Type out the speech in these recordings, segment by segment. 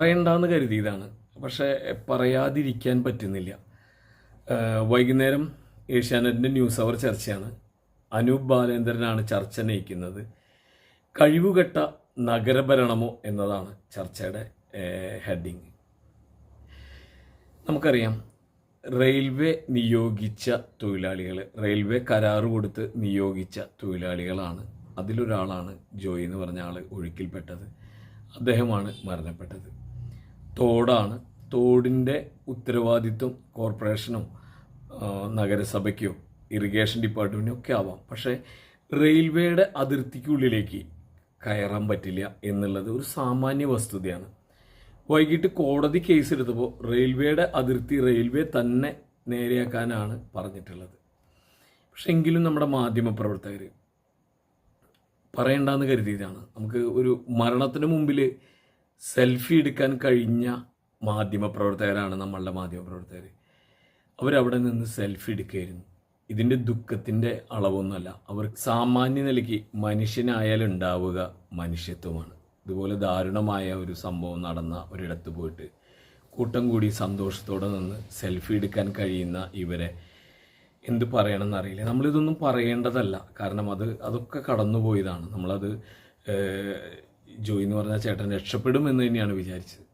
പറയണ്ടെന്ന് കരുതിയതാണ്. പക്ഷേ പറയാതിരിക്കാൻ പറ്റുന്നില്ല. വൈകുന്നേരം ഏഷ്യാനെറ്റിന്റെ ന്യൂസ് അവർ ചർച്ചയാണ്. അനൂപ് ബാലേന്ദ്രനാണ് ചർച്ച നയിക്കുന്നത്. കഴിവുകെട്ട നഗരഭരണമോ എന്നതാണ് ചർച്ചയുടെ ഹെഡിങ്. നമുക്കറിയാം റെയിൽവേ നിയോഗിച്ച തൊഴിലാളികൾ റെയിൽവേ കരാറ് കൊടുത്ത് നിയോഗിച്ച തൊഴിലാളികളാണ്. അതിലൊരാളാണ് ജോയി എന്ന് പറഞ്ഞ ആൾ ഒഴുക്കിൽപ്പെട്ടത്. അദ്ദേഹമാണ് മരണപ്പെട്ടത്. തോടാണ്. തോടിന്റെ ഉത്തരവാദിത്വം കോർപ്പറേഷനോ നഗരസഭയ്ക്കോ ഇറിഗേഷൻ ഡിപ്പാർട്ട്മെന്റിനോ ഒക്കെ ആവാം. പക്ഷേ റെയിൽവേയുടെ അതിർത്തിക്കുള്ളിലേക്ക് കയറാൻ പറ്റില്ല എന്നുള്ളത് ഒരു സാമാന്യ വസ്തുതയാണ്. വൈകിട്ട് കോടതി കേസെടുത്തപ്പോൾ റെയിൽവേയുടെ അതിർത്തി റെയിൽവേ തന്നെ നേരെയാക്കാനാണ് പറഞ്ഞിട്ടുള്ളത്. പക്ഷെ എങ്കിലും നമ്മുടെ മാധ്യമപ്രവർത്തകർ പറയണ്ടെന്ന് കരുതിയതാണ്. നമുക്ക് ഒരു മരണത്തിന് മുമ്പിൽ സെൽഫി എടുക്കാൻ കഴിഞ്ഞ മാധ്യമപ്രവർത്തകരാണ് നമ്മളുടെ മാധ്യമപ്രവർത്തകർ അവരവിടെ നിന്ന് സെൽഫി എടുക്കുകയായിരുന്നു. ഇതിന്റെ ദുഃഖത്തിന്റെ അളവൊന്നുമല്ല. അവർ സാമാന്യ നിലയ്ക്ക് മനുഷ്യനായാലുണ്ടാവുക മനുഷ്യത്വമാണ്. ഇതുപോലെ ദാരുണമായ ഒരു സംഭവം നടന്ന ഒരിടത്ത് പോയിട്ട് കൂട്ടം കൂടി സന്തോഷത്തോടെ നിന്ന് സെൽഫി എടുക്കാൻ കഴിയുന്ന ഇവരെ എന്ത് പറയണമെന്ന് അറിയില്ല. നമ്മളിതൊന്നും പറയേണ്ടതല്ല. കാരണം അത് അതൊക്കെ കടന്നുപോയതാണ്. നമ്മളത് ജോയി എന്ന് പറഞ്ഞ ചേട്ടൻ രക്ഷപ്പെടും എന്ന് തന്നെയാണ് വിചാരിച്ചത്.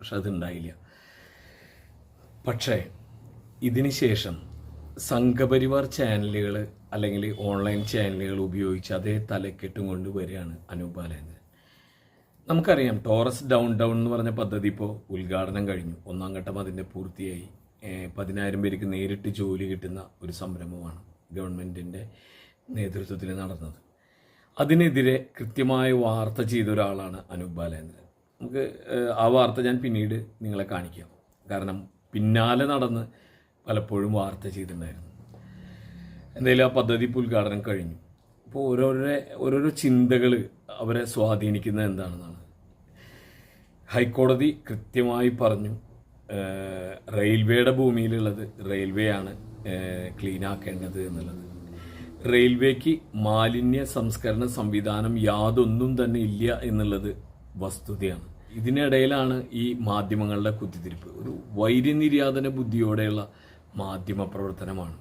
പക്ഷെ അതുണ്ടായില്ല. പക്ഷേ ഇതിന് ശേഷം സംഘപരിവാർ ചാനലുകൾ അല്ലെങ്കിൽ ഓൺലൈൻ ചാനലുകൾ ഉപയോഗിച്ച് അതേ തലക്കെട്ടും കൊണ്ട് വരികയാണ് അനൂപ് നമുക്കറിയാം ടോറസ് ഡൗൺ ഡൗൺ എന്ന് പറഞ്ഞ പദ്ധതി ഇപ്പോൾ ഉദ്ഘാടനം കഴിഞ്ഞു. ഒന്നാം ഘട്ടം അതിന്റെ പൂർത്തിയായി. പതിനായിരം പേർക്ക് നേരിട്ട് ജോലി കിട്ടുന്ന ഒരു സംരംഭമാണ് ഗവൺമെന്റിന്റെ നേതൃത്വത്തിൽ നടന്നത്. അതിനെതിരെ കൃത്യമായ വാർത്ത ചെയ്ത ഒരാളാണ് അനൂപ് ബാലേന്ദ്രൻ. നമുക്ക് ആ വാർത്ത ഞാൻ പിന്നീട് നിങ്ങളെ കാണിക്കാം. കാരണം പിന്നാലെ നടന്ന് പലപ്പോഴും വാർത്ത ചെയ്തിട്ടുണ്ടായിരുന്നു. എന്തായാലും ആ പദ്ധതി ഉദ്ഘാടനം കഴിഞ്ഞു. അപ്പോൾ ഓരോരോ ഓരോരോ ചിന്തകൾ അവരെ സ്വാധീനിക്കുന്നത് എന്താണെന്നാണ്. ഹൈക്കോടതി കൃത്യമായി പറഞ്ഞു റെയിൽവേയുടെ ഭൂമിയിലുള്ളത് റെയിൽവേ ആണ് ക്ലീൻ ആക്കേണ്ടത് എന്നുള്ളത്. റെയിൽവേക്ക് മാലിന്യ സംസ്കരണ സംവിധാനം യാതൊന്നും തന്നെ ഇല്ല എന്നുള്ളത് വസ്തുതയാണ്. ഇതിനിടയിലാണ് ഈ മാധ്യമങ്ങളുടെ കുത്തിത്തിരിപ്പ്. ഒരു വൈര്യനിര്യാതന ബുദ്ധിയോടെയുള്ള മാധ്യമ പ്രവർത്തനമാണ്.